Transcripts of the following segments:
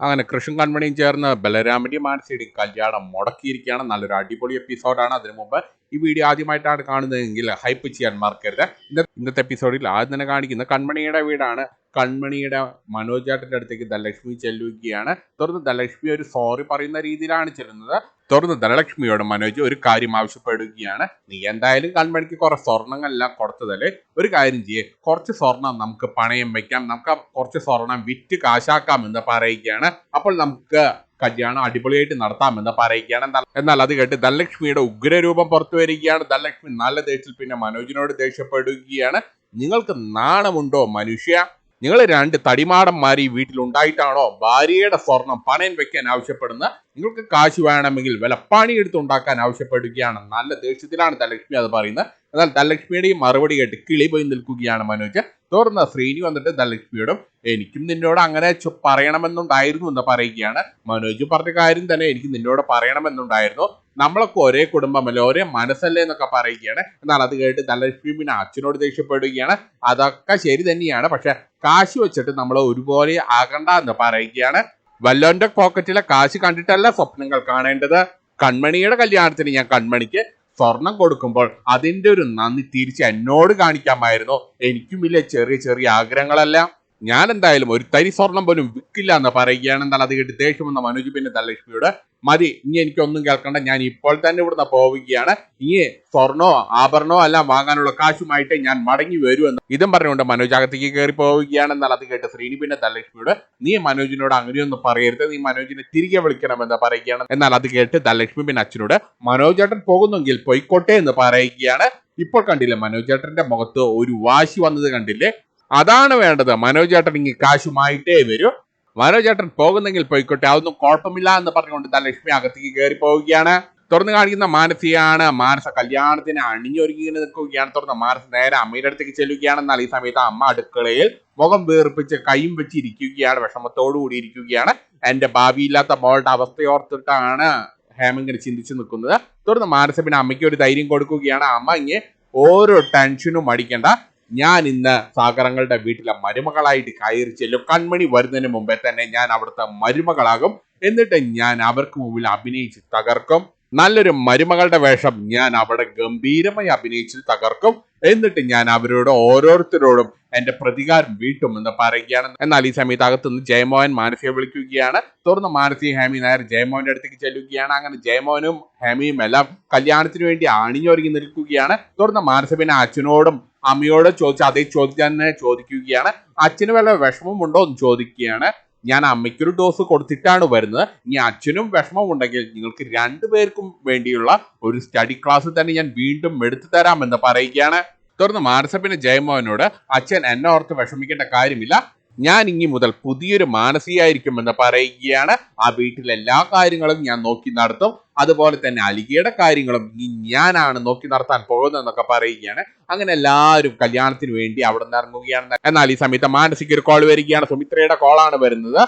അങ്ങനെ കൃഷ്ണൻ കൺമണിയും ചേർന്ന് ബലരാമന്റെയും മാനസിയുടെയും കല്യാണം മുടക്കിയിരിക്കുകയാണ്. നല്ലൊരു അടിപൊളി എപ്പിസോഡാണ് അതിനു മുമ്പ് ഈ വീഡിയോ ആദ്യമായിട്ടാണ് കാണുന്നതെങ്കിൽ ഹൈപ്പ് ചെയ്യാൻ മറക്കരുത്. ഇന്ന- ഇന്നത്തെ എപ്പിസോഡിൽ ആദ്യം തന്നെ കാണിക്കുന്ന കൺമണിയുടെ വീടാണ്. കൺമണിയുടെ മനോജ് ചേട്ടന്റെ അടുത്തേക്ക് ധനലക്ഷ്മി ചെല്ലുകയാണ്. തുടർന്ന് ധനലക്ഷ്മി ഒരു സോറി പറയുന്ന രീതിയിലാണ് ചെല്ലുന്നത്. തുടർന്ന് ധനലക്ഷ്മിയോട് മനോജ് ഒരു കാര്യം ആവശ്യപ്പെടുകയാണ്. നീ എന്തായാലും കൺമണിക്ക് കുറെ സ്വർണങ്ങളെല്ലാം കൊടുത്തതല്ലേ? ഒരു കാര്യം ചെയ്യേ. കുറച്ച് സ്വർണം നമുക്ക് പണയം വെക്കാം. നമുക്ക് കുറച്ച് സ്വർണം വിറ്റ് കാശാക്കാം എന്ന് പറയുകയാണ്. അപ്പോൾ നമുക്ക് കല്യാണം അടിപൊളിയായിട്ട് നടത്താമെന്ന് പറയുകയാണ്. എന്നാൽ അത് കേട്ട് ധനലക്ഷ്മിയുടെ ഉഗ്രരൂപം പുറത്തു വരികയാണ്. ധനലക്ഷ്മി നല്ല ദേഷ്യത്തിൽ പിന്നെ മനോജിനോട് ദേഷ്യപ്പെടുകയാണ്. നിങ്ങൾക്ക് നാണമുണ്ടോ മനുഷ്യ? നിങ്ങൾ രണ്ട് തടിമാടന്മാർ ഈ വീട്ടിൽ ഉണ്ടായിട്ടാണോ ഭാര്യയുടെ സ്വർണം പണയം വെക്കാൻ ആവശ്യപ്പെടുന്ന? നിങ്ങൾക്ക് കാശ് വേണമെങ്കിൽ വിലപ്പാണി എടുത്തുണ്ടാക്കാൻ ആവശ്യപ്പെടുകയാണ്. നല്ല ദേഷ്യത്തിലാണ് ധനലക്ഷ്മി അത് പറയുന്നത്. എന്നാൽ ധനലക്ഷ്മിയുടെയും മറുപടി കേട്ട് കിളി പോയി നിൽക്കുകയാണ് മനോജ്. തുടർന്ന് ശ്രീനി വന്നിട്ട് ധനലക്ഷ്മിയോടും എനിക്കും നിന്നോട് അങ്ങനെ പറയണമെന്നുണ്ടായിരുന്നു എന്ന് പറയുകയാണ്. മനോജ് പറഞ്ഞ കാര്യം തന്നെ എനിക്ക് നിന്നോട് പറയണമെന്നുണ്ടായിരുന്നു. നമ്മളൊക്കെ ഒരേ കുടുംബമല്ലേ ഒരേ മനസ്സല്ലേ എന്നൊക്കെ പറയുകയാണ്. എന്നാൽ അത് കേട്ട് ധനലക്ഷ്മി പിന്നെ അച്ഛനോട് ദേഷ്യപ്പെടുകയാണ്. അതൊക്കെ ശരി തന്നെയാണ്. പക്ഷെ കാശ് വെച്ചിട്ട് നമ്മൾ ഒരുപോലെ ആകണ്ട എന്ന് പറയുകയാണ്. വല്ലോന്റെ പോക്കറ്റിലെ കാശ് കണ്ടിട്ടല്ല സ്വപ്നങ്ങൾ കാണേണ്ടത്. കൺമണിയുടെ കല്യാണത്തിന് ഞാൻ കൺമണിക്ക് സ്വർണം കൊടുക്കുമ്പോൾ അതിന്റെ ഒരു നന്ദി തിരിച്ച് എന്നോട് കാണിക്കാമായിരുന്നു. എനിക്കും ഇല്ല ചെറിയ ചെറിയ ആഗ്രഹങ്ങളെല്ലാം. ഞാൻ എന്തായാലും ഒരു തരി സ്വർണം പോലും വിൽക്കില്ല എന്ന് പറയുകയാണ്. എന്നാൽ അത് കേട്ട് ദേഷ്യം വന്ന മനോജ് പിന്നെ ധനലക്ഷ്മിയോട് മതി ഇനി എനിക്കൊന്നും കേൾക്കണ്ട. ഞാൻ ഇപ്പോൾ തന്നെ ഇവിടുന്ന് പോവുകയാണ്. ഇനി സ്വർണോ ആഭരണോ എല്ലാം വാങ്ങാനുള്ള കാശുമായിട്ട് ഞാൻ മടങ്ങി വരുമെന്ന് ഇതും പറഞ്ഞുകൊണ്ട് മനോജ് അകത്തേക്ക് കയറി പോവുകയാണ്. എന്നാൽ അത് കേട്ട് ശ്രീനി പിന്നെ ധനലക്ഷ്മിയോട് നീ മനോജിനോട് അങ്ങനെയൊന്നും പറയരുത്. നീ മനോജിനെ തിരികെ വിളിക്കണമെന്ന് പറയുകയാണ്. എന്നാൽ അത് കേട്ട് ധനലക്ഷ്മി പിന്നെ അച്ഛനോട് മനോജേട്ടൻ പോകുന്നെങ്കിൽ പൊയ്ക്കോട്ടെ എന്ന് പറയുകയാണ്. ഇപ്പോൾ കണ്ടില്ലേ മനോജേട്ടന്റെ മുഖത്ത് ഒരു വാശി വന്നത് കണ്ടില്ലേ? അതാണ് വേണ്ടത്. മനോജ് ചേട്ടൻ ഇങ്ങ് കാശുമായിട്ടേ വരൂ. മനോജ് ചേട്ടൻ പോകുന്നെങ്കിൽ പോയിക്കോട്ടെ. അതൊന്നും കുഴപ്പമില്ല എന്ന് പറഞ്ഞുകൊണ്ട് താൻ ലക്ഷ്മി അകത്തേക്ക് കയറി പോവുകയാണ്. തുറന്നു കാണിക്കുന്ന മാനസിയാണ്. മാനസ കല്യാണത്തിന് അണിഞ്ഞൊരുങ്ങി ഇങ്ങനെ നിൽക്കുകയാണ്. തുറന്ന് മാനസ നേരെ അമ്മയുടെ അടുത്തേക്ക് ചെല്ലുകയാണ്. എന്നാൽ ഈ സമയത്ത് അമ്മ അടുക്കളയിൽ മുഖം വീർപ്പിച്ച് കൈയും വെച്ച് ഇരിക്കുകയാണ്. വിഷമത്തോടു കൂടി ഇരിക്കുകയാണ്. എന്റെ ഭാവിയില്ലാത്ത മോളുടെ അവസ്ഥയോർത്തിട്ടാണ് ഹേമങ്ങനെ ചിന്തിച്ചു നിൽക്കുന്നത്. തുടർന്ന് മാനസ പിന്നെ അമ്മയ്ക്ക് ഒരു ധൈര്യം കൊടുക്കുകയാണ്. അമ്മ ഇങ്ങനെ ഓരോ ടെൻഷനും അടിക്കണ്ട. ഞാൻ ഇന്ന് സാഗരങ്ങളുടെ വീട്ടിലെ മരുമകളായിട്ട് കയറി ചെല്ലും. കൺമണി വരുന്നതിന് മുമ്പേ തന്നെ ഞാൻ അവിടുത്തെ മരുമകളാകും. എന്നിട്ട് ഞാൻ അവർക്ക് മുമ്പിൽ അഭിനയിച്ച് തകർക്കും. നല്ലൊരു മരുമകളുടെ വേഷം ഞാൻ അവിടെ ഗംഭീരമായി അഭിനയിച്ച് തകർക്കും. എന്നിട്ട് ഞാൻ അവരോട് ഓരോരുത്തരോടും എന്റെ പ്രതികാരം വീട്ടുമെന്ന് പറയുകയാണ്. എന്നാൽ ഈ സമയത്ത് അകത്തുനിന്ന് ജയമോഹൻ മാനസിയെ വിളിക്കുകയാണ്. തുടർന്ന് മാനസി ഹേമി നായർ ജയമോഹന്റെ അടുത്തേക്ക് ചെല്ലുകയാണ്. അങ്ങനെ ജയമോഹനും ഹേമിയും എല്ലാം കല്യാണത്തിന് വേണ്ടി അണിഞ്ഞൊരുങ്ങി നിൽക്കുകയാണ്. തുടർന്ന് മാനസ പിന്നെ അച്ഛനോടും അമ്മയോടും ചോദിച്ച് അതേ ചോദ്യം തന്നെ ചോദിക്കുകയാണ്. അച്ഛന് വല്ല വിഷമമുണ്ടോ എന്ന് ചോദിക്കുകയാണ്. ഞാൻ അമ്മയ്ക്കൊരു ഡോസ് കൊടുത്തിട്ടാണ് വരുന്നത്. ഇനി അച്ഛനും വിഷമം ഉണ്ടെങ്കിൽ നിങ്ങൾക്ക് രണ്ടുപേർക്കും വേണ്ടിയുള്ള ഒരു സ്റ്റഡി ക്ലാസ് തന്നെ ഞാൻ വീണ്ടും എടുത്തു തരാമെന്ന് പറയുകയാണ്. തുടർന്ന് മാനസപ്പിന് ജയമോഹനോട് അച്ഛൻ എന്നെ ഓർത്ത് വിഷമിക്കേണ്ട കാര്യമില്ല. ഞാൻ ഇനി മുതൽ പുതിയൊരു മാനസികയായിരിക്കുമെന്ന് പറയുകയാണ്. ആ വീട്ടിലെ എല്ലാ കാര്യങ്ങളും ഞാൻ നോക്കി നടത്തും. അതുപോലെ തന്നെ അലികയുടെ കാര്യങ്ങളും ഇനി ഞാനാണ് നോക്കി നടത്താൻ പോകുന്നതെന്നൊക്കെ പറയുകയാണ്. അങ്ങനെ എല്ലാവരും കല്യാണത്തിന് വേണ്ടി അവിടെ നിന്ന് ഇറങ്ങുകയാണ്. എന്നാൽ ഈ സമയത്ത് മാനസിക ഒരു കോൾ വരികയാണ്. സുമിത്രയുടെ കോളാണ് വരുന്നത്.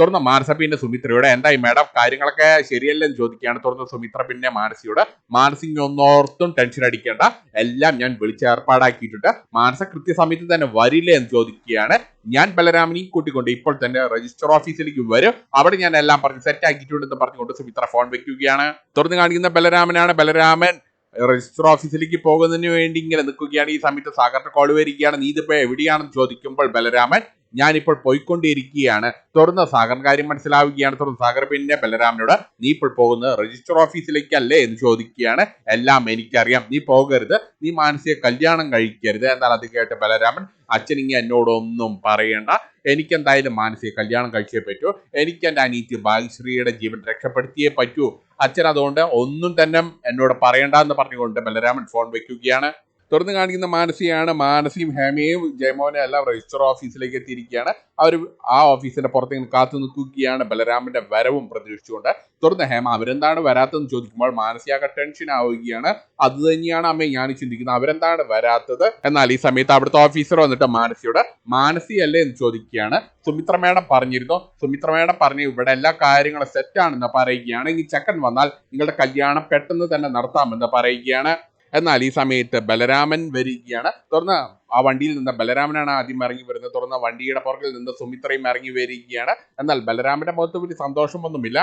തുടർന്ന് മാനസ പിന്നെ സുമിത്രയോട് എന്തായി മാഡം? കാര്യങ്ങളൊക്കെ ശരിയല്ലെന്ന് ചോദിക്കുകയാണ്. തുടർന്ന് സുമിത്ര പിന്നെ മാനസിയോട് മാനസിക ഒന്നോർത്തും ടെൻഷൻ അടിക്കേണ്ട. എല്ലാം ഞാൻ വിളിച്ച് ഏർപ്പാടാക്കിയിട്ടുണ്ട് മാനസ കൃത്യസമയത്ത് തന്നെ വരില്ലേ എന്ന് ചോദിക്കുകയാണ്. ഞാൻ ബലരാമനെയും കൂട്ടിക്കൊണ്ട് ഇപ്പോൾ തന്നെ രജിസ്റ്റർ ഓഫീസിലേക്ക് വരും. അവിടെ ഞാൻ എല്ലാം പറഞ്ഞ് സെറ്റ് ആക്കിയിട്ടുണ്ടെന്ന് പറഞ്ഞുകൊണ്ട് സുമിത്ര ഫോൺ വെക്കുകയാണ്. തുറന്ന് കാണിക്കുന്ന ബലരാമനാണ് ബലരാമൻ. രജിസ്റ്റർ ഓഫീസിലേക്ക് പോകുന്നതിന് വേണ്ടി ഇങ്ങനെ നിൽക്കുകയാണ്. ഈ സമയത്ത് സാഗറിന്റെ കോൾ വരികയാണ്. നീ ഇതിപ്പോ എവിടെയാണെന്ന് ചോദിക്കുമ്പോൾ ബലരാമൻ ഞാനിപ്പോൾ പോയിക്കൊണ്ടിരിക്കുകയാണ്. തുറന്ന സാഗർ കാര്യം മനസ്സിലാവുകയാണ്. തുറന്ന് സാഗർ പിന്നെ ബലരാമനോട് നീ ഇപ്പോൾ പോകുന്നത് രജിസ്റ്റർ ഓഫീസിലേക്കല്ലേ? എന്ന് ചോദിക്കുകയാണ്. എല്ലാം എനിക്കറിയാം. നീ പോകരുത്. നീ മാനസിക കല്യാണം കഴിക്കരുത്. എന്നാൽ അത് കേട്ട് ബലരാമൻ അച്ഛൻ ഇങ്ങനെ എന്നോടൊന്നും പറയണ്ട. എനിക്ക് എന്തായാലും മാനസിക കല്യാണം കഴിച്ചേ പറ്റൂ. എനിക്ക് എന്റെ അനീറ്റ് ഭാഗ്യശ്രീയുടെ ജീവൻ രക്ഷപ്പെടുത്തിയേ പറ്റൂ. അച്ഛൻ അതുകൊണ്ട് ഒന്നും തന്നെ എന്നോട് പറയണ്ട എന്ന് പറഞ്ഞുകൊണ്ട് ബലരാമൻ ഫോൺ വെക്കുകയാണ്. തുറന്നു കാണിക്കുന്ന മാനസിയാണ് മാനസിയും ഹേമയും ജയമോനെ എല്ലാം രജിസ്റ്റർ ഓഫീസിലേക്ക് എത്തിയിരിക്കുകയാണ്. അവർ ആ ഓഫീസിന്റെ പുറത്തേക്ക് കാത്തു നിൽക്കുകയാണ്. ബലരാമന്റെ വരവും പ്രതീക്ഷിച്ചുകൊണ്ട്. തുറന്ന് ഹേമ അവരെന്താണ് വരാത്തതെന്ന് ചോദിക്കുമ്പോൾ മാനസിയാകെ ടെൻഷൻ ആവുകയാണ്. അത് തന്നെയാണ് അമ്മ ഞാൻ ചിന്തിക്കുന്നത്. അവരെന്താണ് വരാത്തത്? എന്നാൽ ഈ സമയത്ത് അവിടുത്തെ ഓഫീസർ വന്നിട്ട് മാനസിയോട് മാനസി അല്ലേ എന്ന് ചോദിക്കുകയാണ്. സുമിത്ര മേഡം പറഞ്ഞിരുന്നു. സുമിത്ര മേഡം പറഞ്ഞു ഇവിടെ എല്ലാ കാര്യങ്ങളും സെറ്റാണെന്ന് പറയുകയാണ്. ഈ ചെക്കൻ വന്നാൽ നിങ്ങളുടെ കല്യാണം പെട്ടെന്ന് തന്നെ നടത്താമെന്ന് പറയുകയാണ്. എന്നാൽ ഈ സമയത്ത് ബലരാമൻ വരികയാണ്. തുറന്ന ആ വണ്ടിയിൽ നിന്ന് ബലരാമനാണ് ആദ്യം ഇറങ്ങി വരുന്നത്. തുറന്ന വണ്ടിയുടെ പുറകിൽ നിന്ന് സുമിത്രയും ഇറങ്ങി വരികയാണ്. എന്നാൽ ബലരാമന്റെ മുഖത്ത് വലിയ സന്തോഷമൊന്നുമില്ല.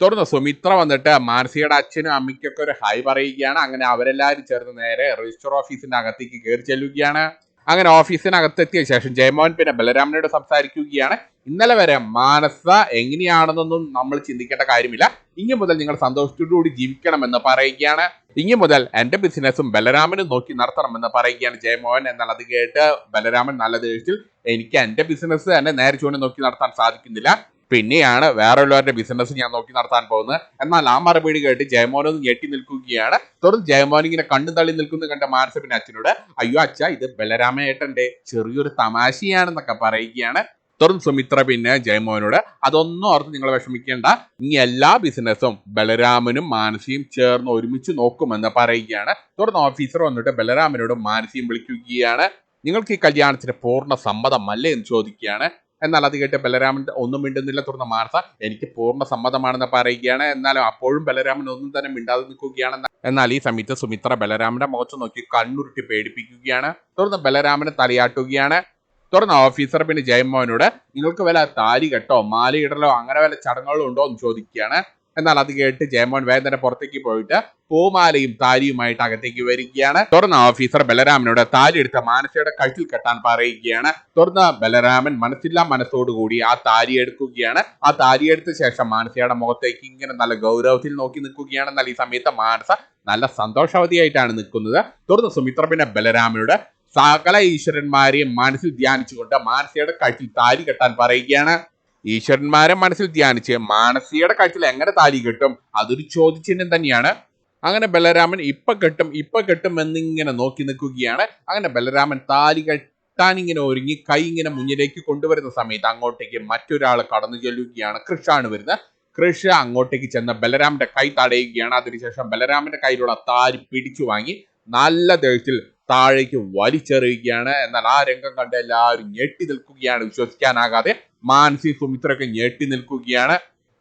തുടർന്ന് സുമിത്ര വന്നിട്ട് മാനസികയുടെ അച്ഛനും അമ്മയ്ക്കൊക്കെ ഒരു ഹൈ പറയുകയാണ്. അങ്ങനെ അവരെല്ലാവരും ചേർന്ന് നേരെ രജിസ്റ്റർ ഓഫീസിന്റെ അകത്തേക്ക് കയറി ചെല്ലുകയാണ്. അങ്ങനെ ഓഫീസിനകത്തെത്തിയ ശേഷം ജയമോഹൻ പിന്നെ ബലരാമനോട് സംസാരിക്കുകയാണ്. ഇന്നലെ വരെ മാനസ എങ്ങനെയാണെന്നൊന്നും നമ്മൾ ചിന്തിക്കേണ്ട കാര്യമില്ല. ഇനി മുതൽ നിങ്ങൾ സന്തോഷത്തോടുകൂടി ജീവിക്കണമെന്ന് പറയുകയാണ്. ഇനി മുതൽ എന്റെ ബിസിനസ്സും ബലരാമനും നോക്കി നടത്തണമെന്ന് പറയുകയാണ് ജയമോഹൻ എന്നാൽ അത് കേട്ട് ബലരാമൻ നല്ല ദേഷ്യത്തിൽ എനിക്ക് എന്റെ ബിസിനസ് തന്നെ നേരെ ചൂണ്ടി നോക്കി നടത്താൻ സാധിക്കുന്നില്ല. പിന്നെയാണ് വേറെയുള്ളവരുടെ ബിസിനസ് ഞാൻ നോക്കി നടത്താൻ പോകുന്നത്. എന്നാൽ ആ മറുപടി കേട്ട് ജയമോൻ ഒന്ന് ഞെട്ടി നിൽക്കുകയാണ്. തുടർന്ന് ജയമോഹൻ ഇങ്ങനെ കണ്ണു തള്ളി നിൽക്കുന്നത് കണ്ട മാനസപ്പിന്റെ അച്ഛനോട് അയ്യോ അച്ഛ ഇത് ബലരാമേട്ടന്റെ ചെറിയൊരു തമാശയാണെന്നൊക്കെ പറയുകയാണ്. തുടർന്ന് സുമിത്ര പിന്നെ ജയമോനോട് അതൊന്നും ഓർത്ത് നിങ്ങൾ വിഷമിക്കേണ്ട. ഇനി എല്ലാ ബിസിനസ്സും ബലരാമനും മാനസിയും ചേർന്ന് ഒരുമിച്ച് നോക്കുമെന്ന് പറയുകയാണ്. തുടർന്ന് ഓഫീസർ വന്നിട്ട് ബലരാമനോട് മാനസിയും വിളിക്കുകയാണ്. നിങ്ങൾക്ക് ഈ കല്യാണത്തിന് പൂർണ സമ്മതമല്ലേ എന്ന് ചോദിക്കുകയാണ്. എന്നാൽ അത് കേട്ട് ബലരാമൻ ഒന്നും മിണ്ടുന്നില്ല. തുടർന്ന് മാർത്ത എനിക്ക് പൂർണ സമ്മതമാണെന്ന് പറയുകയാണ്. എന്നാലും അപ്പോഴും ബലരാമൻ ഒന്നും തന്നെ മിണ്ടാതെ നിൽക്കുകയാണ്. എന്നാൽ ഈ സമയത്ത് സുമിത്ര ബലരാമന്റെ മുഖത്ത് നോക്കി കണ്ണുരുട്ടി പേടിപ്പിക്കുകയാണ്. തുടർന്ന് ബലരാമനെ തലയാട്ടുകയാണ്. തുടർന്ന് ഓഫീസർ പിന്നെ ജയമോഹനോട് നിങ്ങൾക്ക് വല്ല താലി കെട്ടോ? മാലയിടലോ? അങ്ങനെ വല്ല ചടങ്ങുകളോ ഉണ്ടോ? എന്ന് ചോദിക്കുകയാണ്. എന്നാൽ അത് കേട്ട് ജയമോൻ വേഗം തന്നെ പുറത്തേക്ക് പോയിട്ട് പൂമാലയും താലിയുമായിട്ട് അകത്തേക്ക് വരികയാണ്. തുറന്ന ഓഫീസർ ബലരാമനോട് താലി എടുത്ത മാനസയുടെ കഴുത്തിൽ കെട്ടാൻ പറയുകയാണ്. തുറന്ന ബലരാമൻ മനസ്സില്ലാ മനസ്സോടുകൂടി ആ താലി എടുക്കുകയാണ്. ആ താലി എടുത്ത ശേഷം മാനസയുടെ മുഖത്തേക്ക് ഇങ്ങനെ നല്ല ഗൗരവത്തിൽ നോക്കി നിൽക്കുകയാണ്. എന്നാൽ ഈ സമയത്ത് മാനസ നല്ല സന്തോഷവതിയായിട്ടാണ് നിൽക്കുന്നത്. തുറന്ന് സുമിത്ര പിന്നെ ബലരാമനോട് സകല ഈശ്വരന്മാരെയും മനസ്സിൽ ധ്യാനിച്ചുകൊണ്ട് മാനസയുടെ കഴുത്തിൽ താലി കെട്ടാൻ പറയുകയാണ്. ഈശ്വരന്മാരെ മനസ്സിൽ ധ്യാനിച്ച് മാനസികയുടെ കഴുത്തിൽ എങ്ങനെ താലി കെട്ടും അതൊരു ചോദ്യചിഹ്നം തന്നെയാണ്. അങ്ങനെ ബലരാമൻ ഇപ്പൊ കെട്ടും ഇപ്പൊ കെട്ടും എന്നിങ്ങനെ നോക്കി നിൽക്കുകയാണ്. അങ്ങനെ ബലരാമൻ താലി കെട്ടാൻ ഇങ്ങനെ ഒരുങ്ങി കൈ ഇങ്ങനെ മുന്നിലേക്ക് കൊണ്ടുവരുന്ന സമയത്ത് അങ്ങോട്ടേക്ക് മറ്റൊരാൾ കടന്നു ചെല്ലുകയാണ്. കൃഷാണ് വരുന്നത്. കൃഷ അങ്ങോട്ടേക്ക് ചെന്ന ബലരാമന്റെ കൈ തടയുകയാണ്. അതിനുശേഷം ബലരാമന്റെ കയ്യിലുള്ള താരി പിടിച്ചു വാങ്ങി നല്ല ദേഷ്യത്തിൽ താഴേക്ക് വലിച്ചെറിയുകയാണ്. എന്നാൽ ആ രംഗം കണ്ട് എല്ലാവരും ഞെട്ടി നിൽക്കുകയാണ്. വിശ്വസിക്കാനാകാതെ മാനസി സുമിത്രയൊക്കെ ഞെട്ടി നിൽക്കുകയാണ്.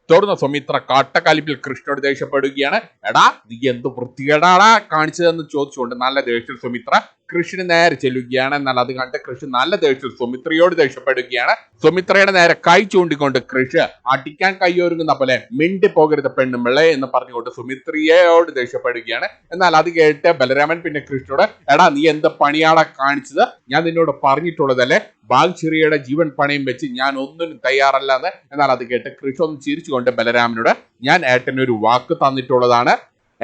തുടർന്ന് സുമിത്ര കാട്ടക്കാലിപ്പിൽ കൃഷ്ണനോട് ദേഷ്യപ്പെടുകയാണ്. എടാ നീ എന്ത് വൃത്തികേടാടാ കാണിച്ചതെന്ന് ചോദിച്ചുകൊണ്ട് നല്ല ദേഷ്യത്തിൽ സുമിത്ര കൃഷിന് നേരെ ചെല്ലുകയാണ് എന്നാൽ അത് കണ്ട് കൃഷി നല്ല ദേഷ്യം സുമിത്രയോട് ദേഷ്യപ്പെടുകയാണ്. സുമിത്രയുടെ നേരെ കൈ ചൂണ്ടിക്കൊണ്ട് കൃഷ് അടിക്കാൻ കൈയൊരുങ്ങുന്ന പോലെ മിണ്ടി പോകരുത് പെണ്ണുമ്പിള്ളെ എന്ന് പറഞ്ഞുകൊണ്ട് സുമിത്രയോട് ദേഷ്യപ്പെടുകയാണ്. എന്നാൽ അത് കേട്ട് ബലരാമൻ പിന്നെ കൃഷ്ണയോട് എടാ നീ എന്ത് പണിയാടാ കാണിച്ചത്? ഞാൻ നിന്നോട് പറഞ്ഞിട്ടുള്ളതല്ലേ? ബാഗ്ചിറിയുടെ ജീവൻ പണയം വെച്ച് ഞാൻ ഒന്നും തയ്യാറല്ല എന്ന് എന്നാൽ അത് കേട്ട് കൃഷി ഒന്ന് ചിരിച്ചുകൊണ്ട് ബലരാമനോട് ഞാൻ ഏട്ടനൊരു വാക്ക് തന്നിട്ടുള്ളതാണ്.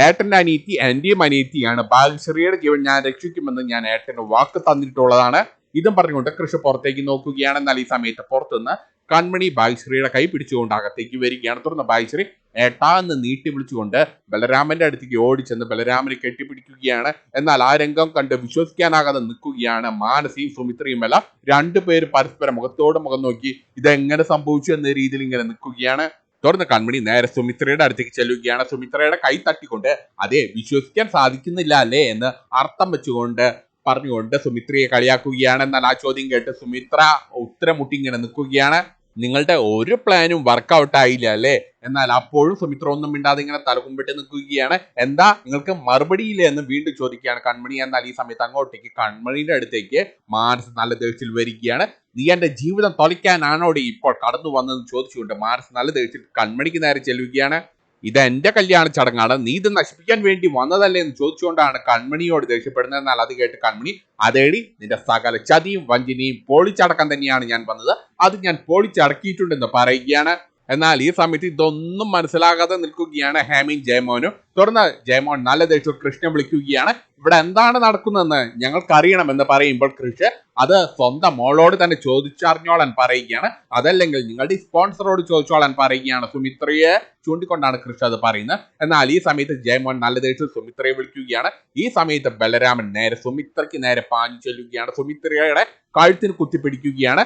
ഏട്ടന്റെ അനിയത്തി എന്റെയും അനിയത്തിയാണ്. ബാഗ്ചിറിയുടെ ജീവൻ ഞാൻ രക്ഷിക്കുമെന്ന് ഞാൻ ഏട്ടന് വാക്ക് തന്നിട്ടുള്ളതാണ്. ഇതും പറഞ്ഞുകൊണ്ട് കൃഷി പുറത്തേക്ക് നോക്കുകയാണ്. എന്നാൽ ഈ സമയത്ത് പുറത്തുനിന്ന് കൺമണി ബാലശ്രീയുടെ കൈ പിടിച്ചുകൊണ്ട് അകത്തേക്ക് വരികയാണ്. തുടർന്ന് ബാലശ്രീ ഏട്ടാ എന്ന് നീട്ടി വിളിച്ചുകൊണ്ട് ബലരാമന്റെ അടുത്തേക്ക് ഓടിച്ചെന്ന് ബലരാമനെ കെട്ടിപ്പിടിക്കുകയാണ്. എന്നാൽ ആ രംഗം കണ്ട് വിശ്വസിക്കാനാകാതെ നിൽക്കുകയാണ് മാനസിയും സുമിത്രയും എല്ലാം. രണ്ടുപേരും പരസ്പരം മുഖത്തോട് മുഖം നോക്കി ഇതെങ്ങനെ സംഭവിച്ചു? എന്ന രീതിയിൽ ഇങ്ങനെ നിൽക്കുകയാണ്. തുടർന്ന് കൺമണി നേരെ സുമിത്രയുടെ അടുത്തേക്ക് ചെല്ലുകയാണ്. സുമിത്രയുടെ കൈ തട്ടിക്കൊണ്ട് അതെ വിശ്വസിക്കാൻ സാധിക്കുന്നില്ല അല്ലേ? എന്ന് അർത്ഥം വെച്ചുകൊണ്ട് പറഞ്ഞുകൊണ്ട് സുമിത്രയെ കളിയാക്കുകയാണ്. എന്നാൽ ആ ചോദ്യം കേട്ട് സുമിത്ര ഉത്തരം മുട്ടി ഇങ്ങനെ നിൽക്കുകയാണ്. നിങ്ങളുടെ ഒരു പ്ലാനും വർക്കൗട്ട് ആയില്ല അല്ലേ? എന്നാൽ അപ്പോഴും സുമിത്ര ഒന്നും മിണ്ടാതെ ഇങ്ങനെ തലകുമ്പിട്ട് നിൽക്കുകയാണ്. എന്താ? നിങ്ങൾക്ക് മറുപടിയില്ല എന്ന് വീണ്ടും ചോദിക്കുകയാണ് കൺമണി എന്നാൽ ഈ സമയത്ത് അങ്ങോട്ടേക്ക് കൺമണിയുടെ അടുത്തേക്ക് മാനസ് നല്ല ദേഷ്യത്തിൽ വരികയാണ്. നീ എന്റെ ജീവിതം തൊലയ്ക്കാനാണോടി ഇപ്പോൾ കടന്നു വന്നതെന്ന് ചോദിച്ചുകൊണ്ട് മാർസ് നല്ല തേച്ചിട്ട് കൺമണിക്ക് നേരെ ചെല്ലുകയാണ്. ഇത് എന്റെ കല്യാണ ചടങ്ങാണ്. നീ ഇത് നശിപ്പിക്കാൻ വേണ്ടി വന്നതല്ലേ? എന്ന് ചോദിച്ചുകൊണ്ടാണ് കൺമണിയോട് ദേഷ്യപ്പെടുന്നത്. എന്നാൽ അത് കേട്ട് കൺമണി അതേടി നിന്റെ സകല ചതിയും വഞ്ചിനിയും പൊളിച്ചടക്കം തന്നെയാണ് ഞാൻ വന്നത്. അത് ഞാൻ പൊളിച്ചടക്കിയിട്ടുണ്ടെന്ന് പറയുകയാണ്. എന്നാൽ ഈ സമയത്ത് ഇതൊന്നും മനസ്സിലാകാതെ നിൽക്കുകയാണ് ഹാമിൻ ജയമോനും. തുടർന്ന് ജയമോൻ നല്ല ദേഷ്യം കൃഷ്ണൻ വിളിക്കുകയാണ്. ഇവിടെ എന്താണ് നടക്കുന്നതെന്ന് ഞങ്ങൾക്ക് അറിയണമെന്ന് പറയുമ്പോൾ കൃഷ് അത് സ്വന്തം മോളോട് തന്നെ ചോദിച്ചറിഞ്ഞോളാൻ പറയുകയാണ്. അതല്ലെങ്കിൽ നിങ്ങളുടെ സ്പോൺസറോട് ചോദിച്ചോളാൻ പറയുകയാണ്. സുമിത്രയെ ചൂണ്ടിക്കൊണ്ടാണ് കൃഷ് അത് പറയുന്നത്. എന്നാൽ ഈ സമയത്ത് ജയമോൻ നല്ല ദേഷ്യം സുമിത്രയെ വിളിക്കുകയാണ്. ഈ സമയത്ത് ബലരാമൻ നേരെ സുമിത്രയ്ക്ക് നേരെ പാഞ്ഞു ചെല്ലുകയാണ്. സുമിത്രയുടെ കഴുത്തിന് കുത്തിപ്പിടിക്കുകയാണ്.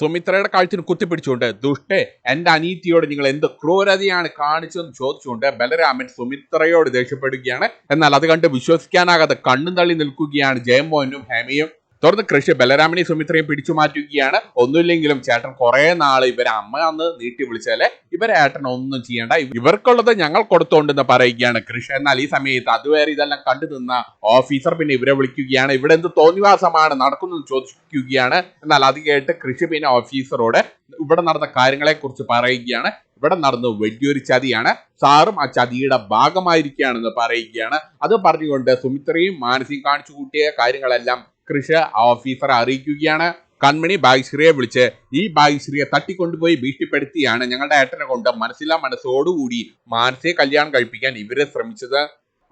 സുമിത്രയുടെ കഴുത്തിന് കുത്തിപ്പിടിച്ചുകൊണ്ട് ദുഷ്ടേ എന്റെ അനീതിയോട് നിങ്ങൾ എന്ത് ക്രൂരതയാണ് കാണിച്ചതെന്ന് ചോദിച്ചുകൊണ്ട് ബലരാമൻ സുമിത്രയോട് ദേഷ്യപ്പെടുകയാണ്. എന്നാൽ അത് കണ്ട് വിശ്വസിക്കാനാകാതെ കണ്ണും തള്ളി നിൽക്കുകയാണ് ജയമോഹനും ഹേമയും. തുടർന്ന് കൃഷി ബലരാമനെ സുമിത്രയും പിടിച്ചു മാറ്റുകയാണ്. ഒന്നുമില്ലെങ്കിലും ചേട്ടൻ കുറെ നാൾ ഇവരെ അമ്മ അന്ന് നീട്ടി വിളിച്ചാലേ ഇവരെ ഏട്ടൻ ഒന്നും ചെയ്യണ്ട. ഇവർക്കുള്ളത് ഞങ്ങൾ കൊടുത്തോണ്ടെന്ന് പറയുകയാണ് കൃഷി. എന്നാൽ ഈ സമയത്ത് അതുവരെ ഇതെല്ലാം കണ്ടു നിന്ന ഓഫീസർ പിന്നെ ഇവരെ വിളിക്കുകയാണ്. ഇവിടെ എന്ത് തോന്നിവാസമാണ് നടക്കുന്നത് ചോദിക്കുകയാണ്. എന്നാൽ അത് കേട്ട് കൃഷി പിന്നെ ഓഫീസറോട് ഇവിടെ നടന്ന കാര്യങ്ങളെ കുറിച്ച് പറയുകയാണ്. ഇവിടെ നടന്ന വലിയൊരു ചതിയാണ്. സാറും ആ ചതിയുടെ ഭാഗമായിരിക്കുകയാണെന്ന് പറയുകയാണ്. അത് പറഞ്ഞുകൊണ്ട് സുമിത്രയും മാനസിയും കാണിച്ചു കൂട്ടിയ കാര്യങ്ങളെല്ലാം കൃഷി ഓഫീസറെ അറിയിക്കുകയാണ്. കൺമണി ഭാഗ്യശ്രീയെ വിളിച്ച് ഈ ഭാഗ്യശ്രീയെ തട്ടിക്കൊണ്ടുപോയി ഭീഷണിപ്പെടുത്തിയാണ് ഞങ്ങളുടെ ഏട്ടനെ കൊണ്ട് മനസ്സിലാ മനസ്സോടുകൂടി മാനസിക കല്യാണം കഴിപ്പിക്കാൻ ഇവരെ ശ്രമിച്ചത്.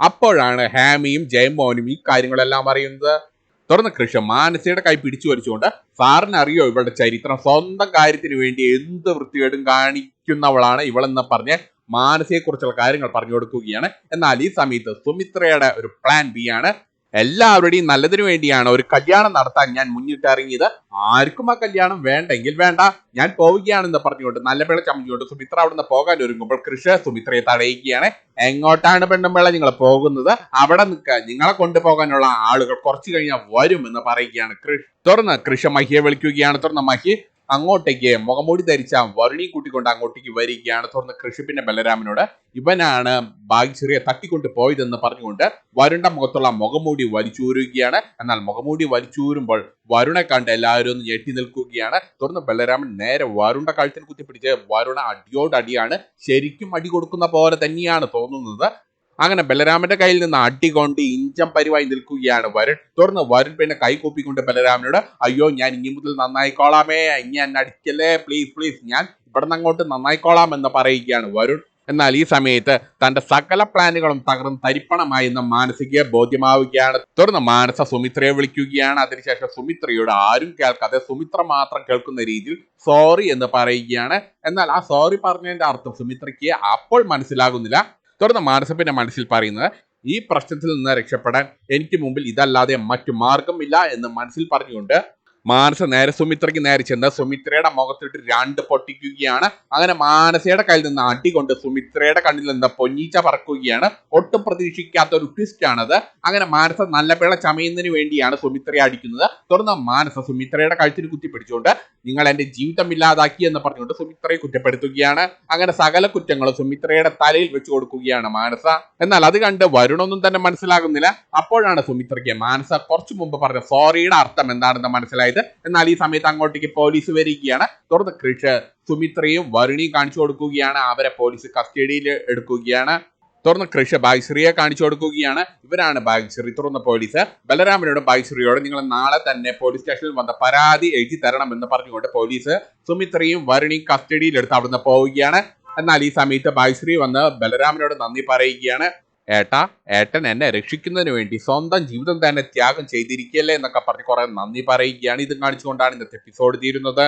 അപ്പോഴാണ് ഹാമിയും ജയമോഹനും ഈ കാര്യങ്ങളെല്ലാം അറിയുന്നത്. തുടർന്ന് കൃഷ മാനസയുടെ കൈ പിടിച്ചു വലിച്ചുകൊണ്ട് സാറിന് അറിയോ ഇവളുടെ ചരിത്രം? സ്വന്തം കാര്യത്തിന് വേണ്ടി എന്ത് വൃത്തികേടും കാണിക്കുന്നവളാണ് ഇവളെന്ന് പറഞ്ഞ് മാനസയെക്കുറിച്ചുള്ള കാര്യങ്ങൾ പറഞ്ഞു കൊടുക്കുകയാണ്. എന്നാൽ ഈ സമയത്ത് സുമിത്രയുടെ ഒരു പ്ലാൻ ബി ആണ്. എല്ലാവരുടെയും നല്ലതിനു വേണ്ടിയാണ് ഒരു കല്യാണം നടത്താൻ ഞാൻ മുന്നിട്ടിറങ്ങിയത്. ആർക്കും ആ കല്യാണം വേണ്ടെങ്കിൽ വേണ്ട. ഞാൻ പോവുകയാണെന്ന് പറഞ്ഞുകൊണ്ട് നല്ല പിള്ള ചമ്മഞ്ഞുകൊണ്ട് സുമിത്ര അവിടുന്ന് പോകാൻ ഒരുങ്ങുമ്പോൾ കൃഷ സുമിത്രയെ തടയുകയാണ്. എങ്ങോട്ടാണ് പെണ്ണുമ്പിള്ള നിങ്ങൾ പോകുന്നത്? അവിടെ നിൽക്കുക നിങ്ങളെ കൊണ്ടുപോകാനുള്ള ആളുകൾ കുറച്ചു കഴിഞ്ഞാൽ വരും എന്ന് പറയുകയാണ് കൃഷ് തുറന്ന് കൃഷ മഹിയെ വിളിക്കുകയാണ്. തുറന്ന് മഹി അങ്ങോട്ടേക്ക് മുഖംമൂടി ധരിച്ച വരുണി കൂട്ടിക്കൊണ്ട് അങ്ങോട്ടേക്ക് വരികയാണ്. തുറന്ന് കൃഷിപ്പിന്റെ ബലരാമനോട് ഇവനാണ് ഭാഗ്യശ്രീയെ തട്ടിക്കൊണ്ട് പോയതെന്ന് പറഞ്ഞുകൊണ്ട് വരുണ്ട മുഖത്തുള്ള മുഖംമൂടി വലിച്ചൂരുകയാണ്. എന്നാൽ മുഖംമൂടി വലിച്ചൂരുമ്പോൾ വരുണെ കണ്ട് എല്ലാവരും ഒന്ന് ഞെട്ടി നിൽക്കുകയാണ്. തുടർന്ന് ബലരാമൻ നേരെ വരുണ്ട കഴുത്തിൽ കുത്തിപ്പിടിച്ച് വരുണ അടിയോടടിയാണ് ശരിക്കും അടി കൊടുക്കുന്ന പോലെ തന്നെയാണ് തോന്നുന്നത്. അങ്ങനെ ബലരാമന്റെ കയ്യിൽ നിന്ന് അടി കൊണ്ട് ഇഞ്ചം പരിവായി നിൽക്കുകയാണ് വരുൺ. തുടർന്ന് വരുൺ പിന്നെ കൈ കൂപ്പിക്കൊണ്ട് ബലരാമനോട് അയ്യോ ഞാൻ ഇനി മുതൽ നന്നായിക്കോളാമേ ഇനി എന്നെ അടിക്കല്ലേ? പ്ലീസ് പ്ലീസ് ഞാൻ ഇവിടെ അങ്ങോട്ട് നന്നായിക്കോളാം എന്ന് പറയുകയാണ് വരുൺ. എന്നാൽ ഈ സമയത്ത് തന്റെ സകല പ്ലാനുകളും തകർന്ന് തരിപ്പണമായി എന്ന മാനസിക ബോധ്യമാവുകയാണ്. തുടർന്ന് മാനസ സുമിത്രയെ വിളിക്കുകയാണ്. അതിനുശേഷം സുമിത്രയോട് ആരും കേൾക്കാതെ സുമിത്ര മാത്രം കേൾക്കുന്ന രീതിയിൽ സോറി എന്ന് പറയുകയാണ്. എന്നാൽ ആ സോറി പറഞ്ഞതിന്റെ അർത്ഥം സുമിത്രയ്ക്ക് അപ്പോൾ മനസ്സിലാകുന്നില്ല. തുടർന്ന് മാനസപ്പിന്റെ മനസ്സിൽ പറയുന്നത് ഈ പ്രശ്നത്തിൽ നിന്ന് രക്ഷപ്പെടാൻ എനിക്ക് മുമ്പിൽ ഇതല്ലാതെ മറ്റു മാർഗമില്ല എന്ന് മനസ്സിൽ പറഞ്ഞുകൊണ്ട് മാനസ നേരെ സുമിത്രയ്ക്ക് നേരെ ചെന്ന് സുമിത്രയുടെ മുഖത്തിട്ട് രണ്ട് പൊട്ടിക്കുകയാണ്. അങ്ങനെ മാനസയുടെ കയ്യിൽ നിന്ന് അടി കൊണ്ട് സുമിത്രയുടെ കണ്ണിൽ നിന്ന് പൊന്നീച്ച പറക്കുകയാണ്. ഒട്ടും പ്രതീക്ഷിക്കാത്ത ഒരു ട്വിസ്റ്റ് ആണത്. അങ്ങനെ മാനസ നല്ല പിള്ള ചമയുന്നതിന് വേണ്ടിയാണ് സുമിത്രയെ അടിക്കുന്നത്. തുടർന്ന് മാനസ സുമിത്രയുടെ കഴുത്തിന് കുത്തിപ്പിടിച്ചുകൊണ്ട് നിങ്ങൾ എന്റെ ജീവിതം ഇല്ലാതാക്കി എന്ന് പറഞ്ഞുകൊണ്ട് സുമിത്രയെ കുറ്റപ്പെടുത്തുകയാണ്. അങ്ങനെ സകല കുറ്റങ്ങളും സുമിത്രയുടെ തലയിൽ വെച്ച് കൊടുക്കുകയാണ് മാനസ. എന്നാൽ അത് കണ്ട് വരുണൊന്നും തന്നെ മനസ്സിലാകുന്നില്ല. അപ്പോഴാണ് സുമിത്രയ്ക്ക് മാനസ കുറച്ചു മുമ്പ് പറഞ്ഞ സോറിയുടെ അർത്ഥം എന്താണെന്ന് മനസ്സിലായത്? എന്നാൽ ഈ സമയത്ത് അങ്ങോട്ടേക്ക് പോലീസ് വരികയാണ്. തുടർന്ന് കൃഷ് സുമിത്രയും വരുണിയും കാണിച്ചു കൊടുക്കുകയാണ്. അവരെ പോലീസ് കസ്റ്റഡിയിൽ എടുക്കുകയാണ്. തുറന്ന് കൃഷ ബാഗ്ശ്രീയെ കാണിച്ചു കൊടുക്കുകയാണ്. ഇവരാണ് ബാഗ്ശ്രീ തുറന്ന പോലീസ് ബലരാമനോടും ബാഗ്ശ്രീയോടും നിങ്ങൾ നാളെ തന്നെ പോലീസ് സ്റ്റേഷനിൽ വന്ന പരാതി എഴുതി തരണം എന്ന് പറഞ്ഞുകൊണ്ട് പോലീസ് സുമിത്രയും വരുണിയും കസ്റ്റഡിയിൽ എടുത്ത് അവിടുന്ന് പോവുകയാണ്. എന്നാൽ ഈ സമയത്ത് ബാഗ്ശ്രീ വന്ന് ബലരാമനോട് നന്ദി പറയുകയാണ്. ഏട്ടാ ഏട്ടൻ എന്നെ രക്ഷിക്കുന്നതിന് വേണ്ടി സ്വന്തം ജീവിതം തന്നെ ത്യാഗം ചെയ്തിരിക്കല്ലേ എന്നൊക്കെ പറഞ്ഞ് കുറെ നന്ദി പറയുകയാണ്. ഇത് കാണിച്ചുകൊണ്ടാണ് ഇന്നത്തെ എപ്പിസോഡ് തീരുന്നത്.